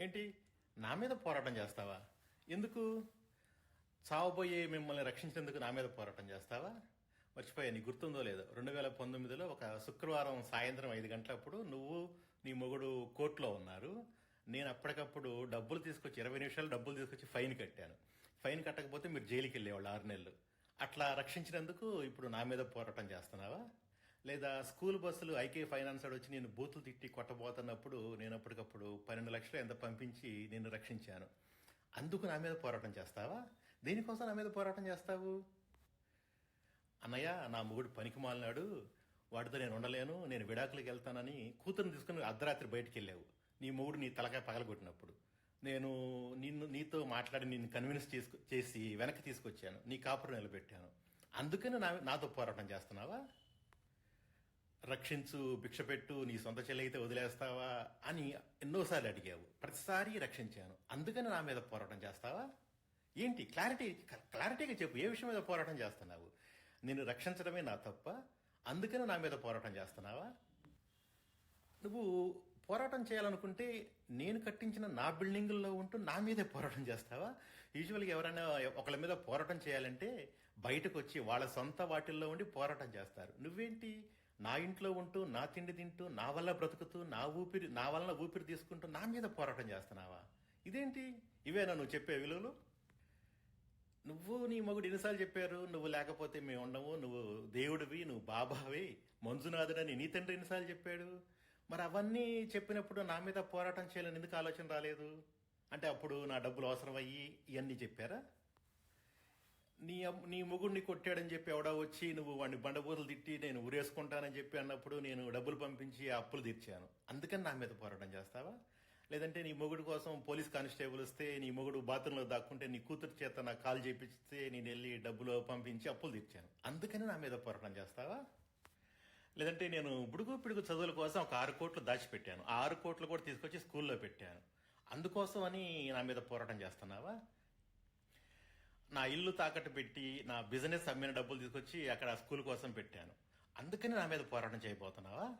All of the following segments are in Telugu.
ఏంటి? నా మీద పోరాటం చేస్తావా? ఎందుకు? చావబోయే మిమ్మల్ని రక్షించేందుకు నా మీద పోరాటం చేస్తావా? మర్చిపోయా నీ గుర్తుందో లేదో. రెండు వేల పంతొమ్మిదిలో ఒక శుక్రవారం సాయంత్రం ఐదు గంటలప్పుడు నువ్వు నీ మొగుడు కోర్టులో ఉన్నారు. నేను అప్పటికప్పుడు డబ్బులు తీసుకొచ్చి ఇరవై నిమిషాలు డబ్బులు తీసుకొచ్చి ఫైన్ కట్టాను. ఫైన్ కట్టకపోతే మీరు జైలుకి వెళ్ళేవాళ్ళు ఆరు నెలలు. అట్లా రక్షించినందుకు ఇప్పుడు నా మీద పోరాటం చేస్తున్నావా? లేదా స్కూల్ బస్సులు ఐకే ఫైనాన్స్ వాడు వచ్చి నేను బూతులు తిట్టి కొట్టబోతున్నప్పుడు నేను అప్పటికప్పుడు పన్నెండు లక్షలు ఎంత పంపించి నేను రక్షించాను. అందుకు నా మీద పోరాటం చేస్తావా? దేనికోసం నా మీద పోరాటం చేస్తావు? అన్నయ్య నా మొగుడు పనికి మాలినాడు. వాడితో నేను ఉండలేను నేను విడాకులకు వెళ్తానని కూతురుని తీసుకుని అర్ధరాత్రి బయటికి వెళ్ళావు నీ మొగుడు నీ తలకాయ పగలగొట్టినప్పుడు. నేను నిన్ను నీతో మాట్లాడి నిన్ను కన్విన్స్ చేసుకు చేసి వెనక్కి తీసుకొచ్చాను. నీ కాపురం నిలబెట్టాను. అందుకని నా నాతో పోరాటం చేస్తున్నావా? రక్షించు భిక్ష పెట్టు నీ సొంత చెల్లయితే వదిలేస్తావా అని ఎన్నోసార్లు అడిగావు. ప్రతిసారి రక్షించాను. అందుకని నా మీద పోరాటం చేస్తావా? ఏంటి? క్లారిటీ క్లారిటీగా చెప్పు. ఏ విషయం మీద పోరాటం చేస్తున్నావు? నేను రక్షించడమే నా తప్ప అందుకని నా మీద పోరాటం చేస్తున్నావా? నువ్వు పోరాటం చేయాలనుకుంటే నేను కట్టించిన నా బిల్డింగుల్లో ఉంటూ నా మీదే పోరాటం చేస్తావా? యూజువల్గా ఎవరైనా ఒకళ్ళ మీద పోరాటం చేయాలంటే బయటకు వచ్చి వాళ్ళ సొంత వాటిల్లో ఉండి పోరాటం చేస్తారు. నువ్వేంటి? నా ఇంట్లో ఉంటూ నా తిండి తింటూ నా వల్ల బ్రతుకుతూ నా ఊపిరి నా వలన ఊపిరి తీసుకుంటూ నా మీద పోరాటం చేస్తున్నావా? ఇదేంటి? ఇవేనా నువ్వు చెప్పే విలువలు? నువ్వు నీ మగుడు ఎన్నిసార్లు చెప్పారు? నువ్వు లేకపోతే మేము ఉండవు నువ్వు దేవుడివి నువ్వు బాబావి మంజునాథుడని నీ తండ్రి ఎన్నిసార్లు చెప్పాడు? మరి అవన్నీ చెప్పినప్పుడు నా మీద పోరాటం చేయాలని ఎందుకు ఆలోచన రాలేదు? అంటే అప్పుడు నా డబ్బులు అవసరం అయ్యి ఇవన్నీ చెప్పారా? నీ నీ మొగుడిని కొట్టాడని చెప్పి ఎవడో వచ్చి నువ్వు వాడిని బండబూతులు తిట్టి నేను ఉరేసుకుంటానని చెప్పి అన్నప్పుడు నేను డబ్బులు పంపించి అప్పులు తీర్చాను. అందుకని నా మీద పోరాటం చేస్తావా? లేదంటే నీ మొగుడు కోసం పోలీస్ కానిస్టేబుల్ వస్తే నీ మొగుడు బాత్రూంలో దాక్కుంటే నీ కూతురు చేత నా కాల్ చేపిస్తే నేను వెళ్ళి డబ్బులు పంపించి అప్పులు తీర్చాను. అందుకని నా మీద పోరాటం చేస్తావా? లేదంటే నేను బుడుగు పిడుగు చదువుల కోసం ఒక ఆరు కోట్లు దాచిపెట్టాను. ఆరు కోట్లు కూడా తీసుకొచ్చి స్కూల్లో పెట్టాను. అందుకోసం అని నా మీద పోరాటం చేస్తున్నావా? నా ఇల్లు తాకట్టు పెట్టి నా బిజినెస్ అమ్మిన డబ్బులు తీసుకొచ్చి అక్కడ స్కూల్ కోసం పెట్టాను. అందుకని నా మీద పోరాటం చేయబోతున్నావా?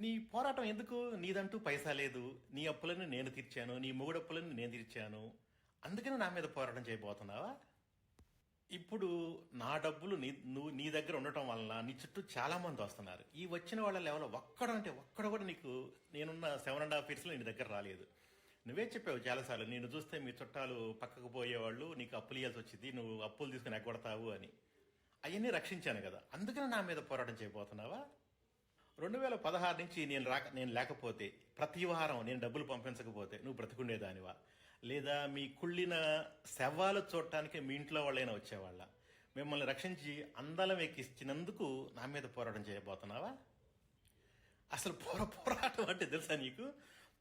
నీ పోరాటం ఎందుకు? నీదంటూ పైసా లేదు. నీ అప్పులను నేను తీర్చాను. నీ మొగుడు అప్పులను నేను తీర్చాను. అందుకని నా మీద పోరాటం చేయబోతున్నావా? ఇప్పుడు నా డబ్బులు నీ నువ్వు నీ దగ్గర ఉండటం వలన నీ చుట్టూ చాలా మంది వస్తున్నారు. ఈ వచ్చిన వాళ్ళ లెవెల్ ఒక్కడంటే ఒక్కడ కూడా నీకు నేనున్న సెవెన్ అండ్ హాఫ్ ఇయర్స్లో నీ దగ్గర రాలేదు. నువ్వే చెప్పావు చాలాసార్లు నేను చూస్తే మీ చుట్టాలు పక్కకు పోయేవాళ్ళు నీకు అప్పులు ఇవ్వాల్సి వచ్చింది నువ్వు అప్పులు తీసుకుని ఎగ్గొడతావు అని. అవన్నీ రక్షించాను కదా. అందుకని నా మీద పోరాటం చేయబోతున్నావా? రెండు వేల పదహారు నుంచి నేను రాక నేను లేకపోతే ప్రతి వారం నేను డబ్బులు పంపించకపోతే నువ్వు బ్రతికుండేదానివా? లేదా మీ కుళ్ళిన శవాలు చూడటానికి మీ ఇంట్లో వాళ్ళైనా వచ్చేవాళ్ళ? మిమ్మల్ని రక్షించి అందలం ఎక్కించినందుకు నా మీద పోరాటం చేయబోతున్నావా? అసలు పోరా పోరాటం అంటే తెలుసా నీకు?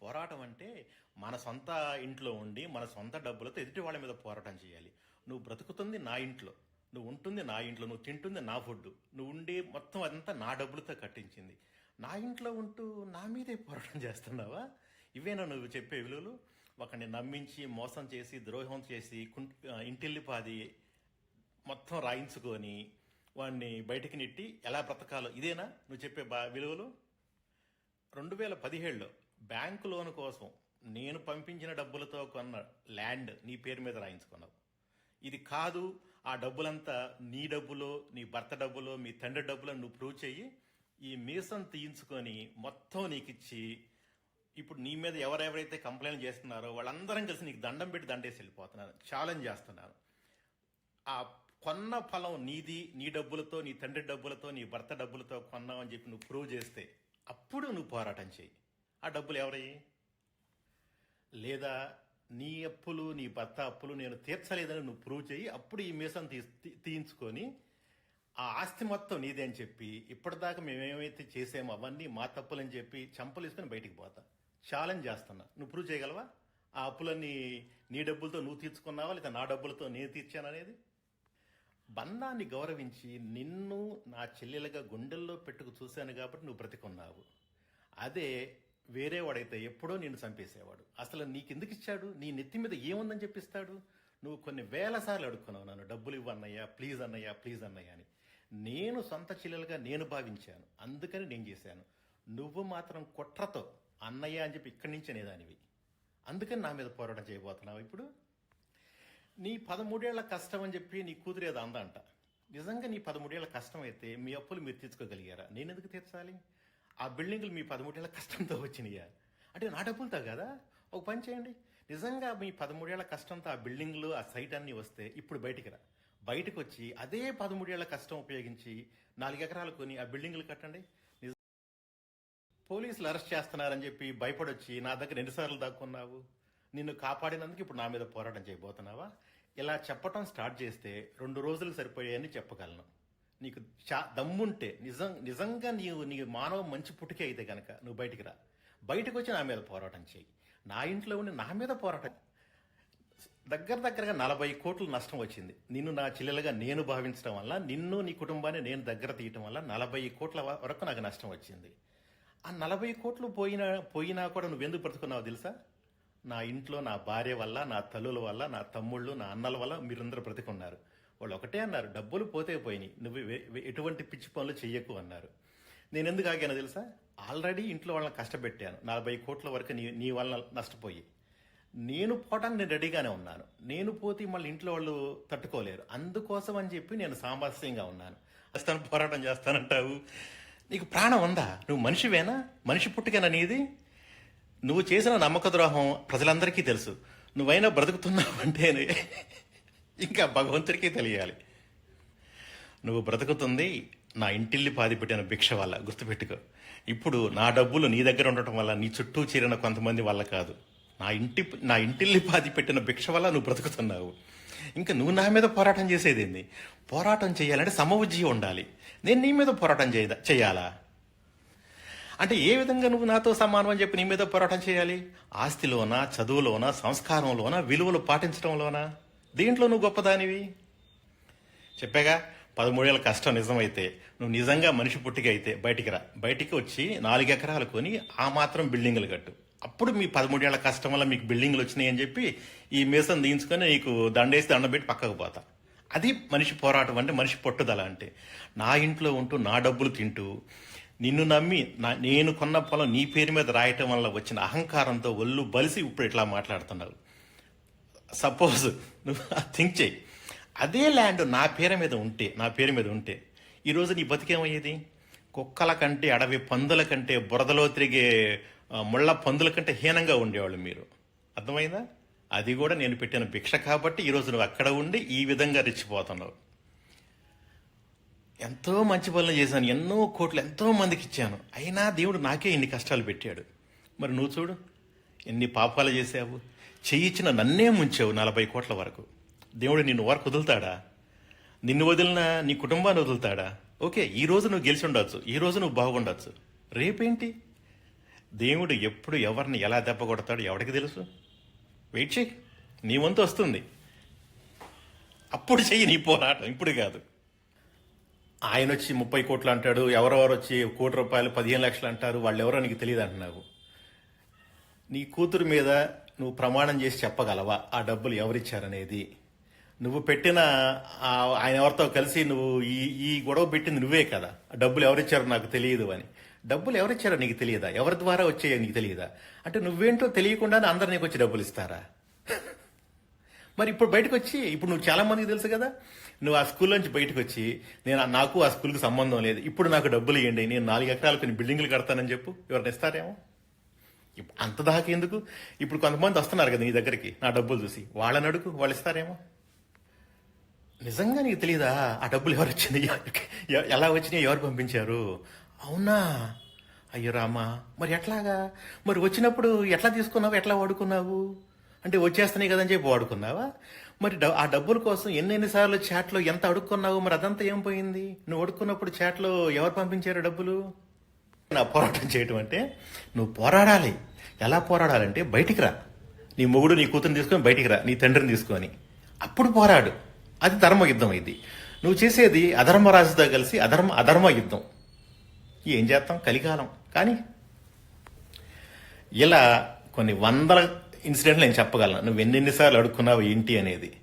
పోరాటం అంటే మన సొంత ఇంట్లో ఉండి మన సొంత డబ్బులతో ఎదుటి వాళ్ళ మీద పోరాటం చేయాలి. నువ్వు బ్రతుకుతుంది నా ఇంట్లో. నువ్వు ఉంటుంది నా ఇంట్లో. నువ్వు తింటుంది నా ఫుడ్ నువ్వు ఉండి మొత్తం అదంతా నా డబ్బులతో కట్టించింది. నా ఇంట్లో ఉంటూ నా మీదే పోరాటం చేస్తున్నావా? ఇవేనా నువ్వు చెప్పే విలువలు? ఒకరిని నమ్మించి మోసం చేసి ద్రోహం చేసి ఇంటిల్లిపాది మొత్తం రాయించుకొని వాడిని బయటికి నెట్టి ఎలా బ్రతకాలో. ఇదేనా నువ్వు చెప్పే బా విలువలు? రెండు వేల పదిహేడులో బ్యాంకు లోన్ కోసం నేను పంపించిన డబ్బులతో కొన్న ల్యాండ్ నీ పేరు మీద రాయించుకున్నావు. ఇది కాదు ఆ డబ్బులంతా నీ డబ్బులో నీ భర్త డబ్బులో మీ తండ్రి డబ్బులో నువ్వు ప్రూవ్ చెయ్యి ఈ మీసం తీయించుకొని మొత్తం నీకు ఇచ్చి ఇప్పుడు నీ మీద ఎవరెవరైతే కంప్లైంట్ చేస్తున్నారో వాళ్ళందరం కలిసి నీకు దండం పెట్టి దండేసి వెళ్ళిపోతున్నారు. ఛాలెంజ్ చేస్తున్నారు. ఆ కొన్న ఫలం నీది నీ డబ్బులతో నీ తండ్రి డబ్బులతో నీ భర్త డబ్బులతో కొన్నావు అని చెప్పి నువ్వు ప్రూవ్ చేస్తే అప్పుడు నువ్వు పోరాటం చేయి. ఆ డబ్బులు ఎవరయ్యి లేదా నీ అప్పులు నీ భర్త అప్పులు నేను తీర్చలేదని నువ్వు ప్రూవ్ చేయి అప్పుడు ఈ మీసం తీ తీ- తీయించుకొని ఆ ఆస్తి మొత్తం నీదే అని చెప్పి ఇప్పటిదాకా మేమేమైతే చేసామో అవన్నీ మా తప్పులని చెప్పి చంపలేసుకొని బయటికి పోతా. ఛాలెంజ్ చేస్తున్నా. నువ్వు ప్రూవ్ చేయగలవా? ఆ అప్పులన్నీ నీ డబ్బులతో నువ్వు తీర్చుకున్నావా? లేదా నా డబ్బులతో నేను తీర్చాననేది బంధాన్ని గౌరవించి నిన్ను నా చెల్లెలుగా గుండెల్లో పెట్టుకు చూశాను కాబట్టి నువ్వు బ్రతికున్నావు. అదే వేరే వాడైతే ఎప్పుడో నిన్ను చంపేసేవాడు. అసలు నీకెందుకు ఇచ్చాడు నీ నెత్తి మీద ఏముందని చెప్పిస్తాడు? నువ్వు కొన్ని వేల సార్లు అడుక్కున్నావు నన్ను. డబ్బులు ఇవ్వన్నయ్యా ప్లీజ్ అన్నయ్యా ప్లీజ్ అన్నయ్యా అని. నేను సొంత చెల్లెలుగా నేను భావించాను. అందుకని నేను చేశాను. నువ్వు మాత్రం కుట్రతో అన్నయ్య అని చెప్పి ఇక్కడి నుంచి అనేదానివి. అందుకని నా మీద పోరాటం చేయబోతున్నావు ఇప్పుడు. నీ పదమూడేళ్ళ కష్టం అని చెప్పి నీ కూతురేది అందంట. నిజంగా నీ పదమూడేళ్ళ కష్టం అయితే మీ అప్పులు మీరు తీర్చుకోగలిగారా? నేను ఎందుకు తీర్చాలి? ఆ బిల్డింగ్లు మీ పదమూడేళ్ళ కష్టంతో వచ్చినాయా అంటే నా డబ్బులతో కదా? ఒక పని చేయండి. నిజంగా మీ పదమూడేళ్ళ కష్టంతో ఆ బిల్డింగ్లు ఆ సైట్ అన్నీ వస్తే ఇప్పుడు బయటికి రా. బయటకు వచ్చి అదే పదమూడేళ్ళ కష్టం ఉపయోగించి నాలుగు ఎకరాలు కొని ఆ బిల్డింగ్లు కట్టండి. పోలీసులు అరెస్ట్ చేస్తున్నారని చెప్పి భయపడొచ్చి నా దగ్గర ఎన్నిసార్లు దాక్కున్నావు? నిన్ను కాపాడినందుకు ఇప్పుడు నా మీద పోరాటం చేయబోతున్నావా? ఇలా చెప్పటం స్టార్ట్ చేస్తే రెండు రోజులు సరిపోయాయని చెప్పగలను. నీకు చా దమ్ముంటే నిజం నిజంగా నీవు నీ మానవ మంచి పుట్టుకే అయితే కనుక నువ్వు బయటికి రా. బయటకు వచ్చి నా మీద పోరాటం చేయి. నా ఇంట్లో ఉండి నా మీద పోరాటం. దగ్గర దగ్గరగా నలభై కోట్లు నష్టం వచ్చింది. నిన్ను నా చెల్లెలుగా నేను భావించడం వల్ల నిన్ను నీ కుటుంబాన్ని నేను దగ్గర తీయటం వల్ల నలభై కోట్ల వరకు నాకు నష్టం వచ్చింది. ఆ నలభై కోట్లు పోయినా పోయినా కూడా నువ్వు ఎందుకు బ్రతుకున్నావు తెలుసా? నా ఇంట్లో నా భార్య వల్ల నా తల్లుల వల్ల నా తమ్ముళ్ళు నా అన్నల వల్ల మీరందరూ బ్రతికున్నారు. వాళ్ళు ఒకటే అన్నారు డబ్బులు పోతే పోయినాయి నువ్వు ఎటువంటి పిచ్చి పనులు చెయ్యకు అన్నారు. నేను ఎందుకు ఆగాను తెలుసా? ఆల్రెడీ ఇంట్లో వాళ్ళని కష్టపెట్టాను. నలభై కోట్ల వరకు నీ నీ వలన నష్టపోయి. నేను పోవడానికి నేను రెడీగానే ఉన్నాను. నేను పోతే మళ్ళీ ఇంట్లో వాళ్ళు తట్టుకోలేరు. అందుకోసం అని చెప్పి నేను సామరస్యంగా ఉన్నాను. చేస్తాను పోరాటం చేస్తానంటావు. నీకు ప్రాణం ఉందా? నువ్వు మనిషివేనా? మనిషి పుట్టుకేనా నీది? నువ్వు చేసిన నమ్మక ద్రోహం ప్రజలందరికీ తెలుసు. నువ్వైనా బ్రతుకుతున్నావు అంటే ఇంకా భగవంతుడికి తెలియాలి. నువ్వు బ్రతుకుతుంది నా ఇంటిల్లి పాది పెట్టిన భిక్ష వల్ల గుర్తుపెట్టుకో. ఇప్పుడు నా డబ్బులు నీ దగ్గర ఉండటం వల్ల నీ చుట్టూ చేరిన కొంతమంది వల్ల కాదు. నా ఇంటి నా ఇంటిల్లి పాది పెట్టిన భిక్ష వల్ల నువ్వు బ్రతుకుతున్నావు. ఇంకా నువ్వు నా మీద పోరాటం చేసేదేంది? పోరాటం చేయాలంటే సమబుద్ధి ఉండాలి. నేను నీ మీద పోరాటం చేయ చేయాలా? అంటే ఏ విధంగా నువ్వు నాతో సమానం అని చెప్పి నీ మీద పోరాటం చేయాలి? ఆస్తిలోనా చదువులోనా సంస్కారంలోనా విలువలు పాటించడంలోనా దీంట్లో నువ్వు గొప్పదానివి? చెప్పాగా పదమూడేళ్ళ కష్టం నిజమైతే నువ్వు నిజంగా మనిషి పుట్టిక అయితే బయటికి రా. బయటికి వచ్చి నాలుగు ఎకరాలు కొని ఆ మాత్రం బిల్డింగులు కట్టు. అప్పుడు మీ పదమూడేళ్ళ కష్టం వల్ల మీకు బిల్డింగ్లు వచ్చినాయి అని చెప్పి ఈ మీసం దించుకొని నీకు దండేసి దండం పెట్టి పక్కకు పోతా. అది మనిషి పోరాటం అంటే మనిషి పట్టుదల అంటే. నా ఇంట్లో ఉంటూ నా డబ్బులు తింటూ నిన్ను నమ్మి నా నేను కొన్న పొలం నీ పేరు మీద రాయటం వల్ల వచ్చిన అహంకారంతో ఒళ్ళు బలిసి ఇప్పుడు ఇట్లా మాట్లాడుతున్నావు సపోజ్ నువ్వు థింక్ చేయి. అదే ల్యాండ్ నా పేరు మీద ఉంటే నా పేరు మీద ఉంటే ఈరోజు నీ బతికేమయ్యేది? కుక్కల కంటే అడవి పందుల కంటే బురదలో తిరిగే ముళ్ళ పందుల కంటే హీనంగా ఉండేవాళ్ళు మీరు. అర్థమైందా? అది కూడా నేను పెట్టిన భిక్ష కాబట్టి ఈరోజు నువ్వు అక్కడ ఉండి ఈ విధంగా రెచ్చిపోతున్నావు. ఎంతో మంచి పనులు చేశాను ఎన్నో కోట్లు ఎంతో మందికి ఇచ్చాను. అయినా దేవుడు నాకే ఇన్ని కష్టాలు పెట్టాడు. మరి నువ్వు చూడు ఎన్ని పాపాలు చేసావు? చేయించిన నన్నే ముంచావు నలభై కోట్ల వరకు. దేవుడు నిన్ను వరకు వదులుతాడా నిన్ను వదిలినా నీ కుటుంబాన్ని వదులుతాడా? ఓకే ఈ రోజు నువ్వు గెలిచి ఉండొచ్చు ఈ రోజు నువ్వు బాగుండొచ్చు. రేపేంటి? దేవుడు ఎప్పుడు ఎవరిని ఎలా దెబ్బ కొడతాడో ఎవరికి తెలుసు? వెయిట్ చేయి నీ వంతు వస్తుంది. అప్పుడు చెయ్యి నీ పోరాటం ఇప్పుడు కాదు. ఆయన వచ్చి ముప్పై కోట్లు అంటాడు ఎవరెవరు వచ్చి కోటి రూపాయలు పదిహేను లక్షలు అంటారు వాళ్ళు ఎవరో నీకు తెలియదు అంటున్నావు. నీ కూతురు మీద నువ్వు ప్రమాణం చేసి చెప్పగలవా? ఆ డబ్బులు ఎవరిచ్చారనేది. నువ్వు పెట్టిన ఆయన ఎవరితో కలిసి నువ్వు ఈ ఈ గొడవ పెట్టింది నువ్వే కదా. డబ్బులు ఎవరిచ్చారో నాకు తెలియదు అని. డబ్బులు ఎవరిచ్చారో నీకు తెలియదా? ఎవరి ద్వారా వచ్చాయో నీకు తెలియదా? అంటే నువ్వేంటో తెలియకుండానే అందరు నీకు వచ్చి డబ్బులు ఇస్తారా? మరి ఇప్పుడు బయటకు వచ్చి ఇప్పుడు నువ్వు చాలా మందికి తెలుసు కదా. నువ్వు ఆ స్కూల్ నుంచి బయటకు వచ్చి నేను నాకు ఆ స్కూల్కి సంబంధం లేదు. ఇప్పుడు నాకు డబ్బులు ఇవ్వండి నేను నాలుగు ఎకరాలు కొన్ని బిల్డింగ్లు కడతానని చెప్పు. ఎవరిని ఇస్తారేమో? అంత దాకా ఎందుకు? ఇప్పుడు కొంతమంది వస్తున్నారు కదా నీ దగ్గరికి నా డబ్బులు చూసి. వాళ్ళని అడుగు వాళ్ళు ఇస్తారేమో? నిజంగా నీకు తెలియదా ఆ డబ్బులు ఎవరు వచ్చింది? ఎలా వచ్చినాయి? ఎవరు పంపించారు? అవునా? అయ్యో రామా మరి ఎట్లాగా? మరి వచ్చినప్పుడు ఎట్లా తీసుకున్నావు? ఎట్లా వాడుకున్నావు? అంటే వచ్చేస్తున్నాయి కదని చెప్పి వాడుకున్నావా? మరి డ- ఆ డబ్బుల కోసం ఎన్నెన్నిసార్లు చాట్లో ఎంత అడుక్కున్నావు? మరి అదంతా ఏం పోయింది? నువ్వు అడుక్కున్నప్పుడు చాట్లో ఎవరు పంపించారు డబ్బులు? నా పోరాటం చేయటం అంటే నువ్వు పోరాడాలి. ఎలా పోరాడాలంటే బయటికి రా. నీ మొగుడు నీ కూతురుని తీసుకొని బయటికి రా నీ తండ్రిని తీసుకొని. అప్పుడు పోరాడు. అది ధర్మ యుద్ధం ఇది. నువ్వు చేసేది అధర్మరాజుతో కలిసి అధర్మ అధర్మ యుద్ధం. ఏం చేస్తాం? కలికాలం. కానీ ఇలా కొన్ని వందల ఇన్సిడెంట్లు నేను చెప్పగలను. నువ్వు ఎన్నెన్నిసార్లు అడుక్కున్నావు ఏంటి అనేది.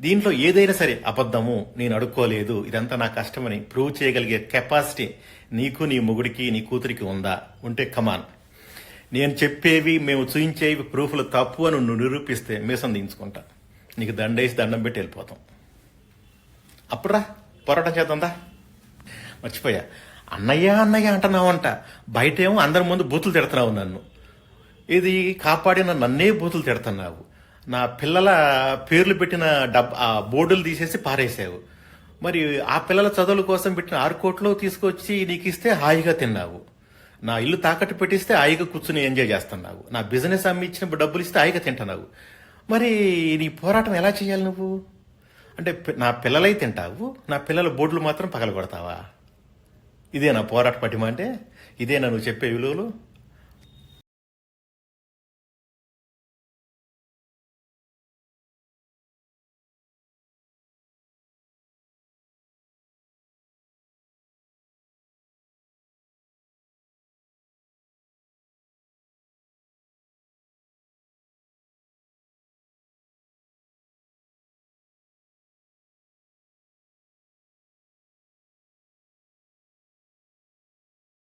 దీంట్లో ఏదైనా సరే అబద్ధము నేను అడుక్కోలేదు. ఇదంతా నా కష్టమని ప్రూవ్ చేయగలిగే కెపాసిటీ నీకు నీ మొగుడికి నీ కూతురికి ఉందా? ఉంటే కమాన్ నేను చెప్పేవి మేము చూయించేవి ప్రూఫ్లు తప్పు అని నువ్వు నిరూపిస్తే మీసం దించుకుంటా. నీకు దండేసి దండం పెట్టి వెళ్ళిపోతాం. అప్పుడురా పోరాటం చేద్దాందా? మర్చిపోయా. అన్నయ్య అన్నయ్య అంటున్నావంట. బయటేమో అందరి ముందు బూతులు తిడుతున్నావు నన్ను. ఇది కాపాడిన నన్నే బూతులు తిడుతున్నావు. నా పిల్లల పేర్లు పెట్టిన డబ్ బోర్డులు తీసేసి పారేసావు. మరి ఆ పిల్లల చదువుల కోసం పెట్టిన ఆరు కోట్లు తీసుకొచ్చి నీకు ఇస్తే హాయిగా తిన్నావు. నా ఇల్లు తాకట్టు పెట్టిస్తే హాయిగా కూర్చుని ఎంజాయ్ చేస్తున్నావు. నా బిజినెస్ అమ్మి ఇచ్చిన డబ్బులు ఇస్తే హాయిగా తింటున్నావు. మరి నీ పోరాటం ఎలా చేయాలి నువ్వు? అంటే నా పిల్లలై తింటావు నా పిల్లల బోర్డులు మాత్రం పగలగొడతావా? ఇదేనా పోరాట పటిమ అంటే ఇదేనా నువ్వు చెప్పే విలువలు.